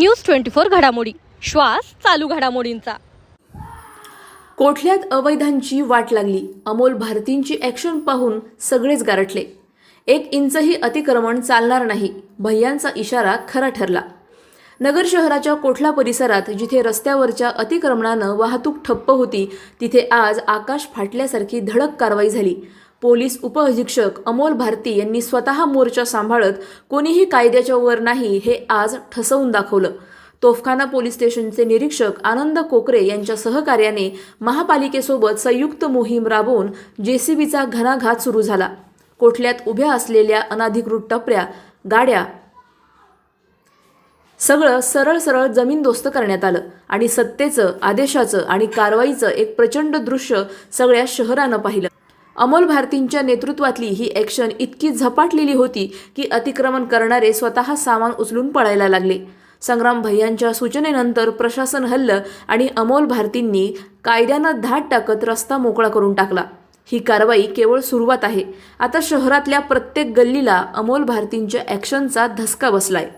News twenty four घडामोडी. श्वास चालू घडामोडींचा. कोठल्यात अवैधांची वाट लागली? अमोल भारतींची ॲक्शन पाहून सगळेच गारटले एक इंचही अतिक्रमण चालणार नाही भैयांचा इशारा खरा ठरला. नगर शहराच्या कोठला परिसरात जिथे रस्त्यावरच्या अतिक्रमणानं वाहतूक ठप्प होती तिथे आज आकाश फाटल्यासारखी धडक कारवाई झाली. पोलीस उपअधीक्षक अमोल भारती यांनी स्वतः मोर्चा सांभाळत कोणीही कायद्याच्या वर नाही हे आज ठसवून दाखवलं. तोफखाना पोलीस स्टेशनचे निरीक्षक आनंद कोकरे यांच्या सहकार्याने महापालिकेसोबत संयुक्त मोहीम राबवून जेसीबीचा घणाघात सुरू झाला. कोठल्यात उभ्या असलेल्या अनाधिकृत टपऱ्या गाड्या सगळं सरळ सरळ जमीनदोस्त करण्यात आलं आणि सत्तेचं आदेशाचं आणि कारवाईचं एक प्रचंड दृश्य सगळ्या शहरानं पाहिलं. अमोल भारतींच्या नेतृत्वातली ही ॲक्शन इतकी झपाटलेली होती की अतिक्रमण करणारे स्वतः सामान उचलून पळायला लागले. संग्राम भैयांच्या सूचनेनंतर प्रशासन हल्लं आणि अमोल भारतींनी कायद्यानं धाट टाकत रस्ता मोकळा करून टाकला. ही कारवाई केवळ सुरुवात आहे. आता शहरातल्या प्रत्येक गल्लीला अमोल भारतींच्या ॲक्शनचा धसका बसलाय.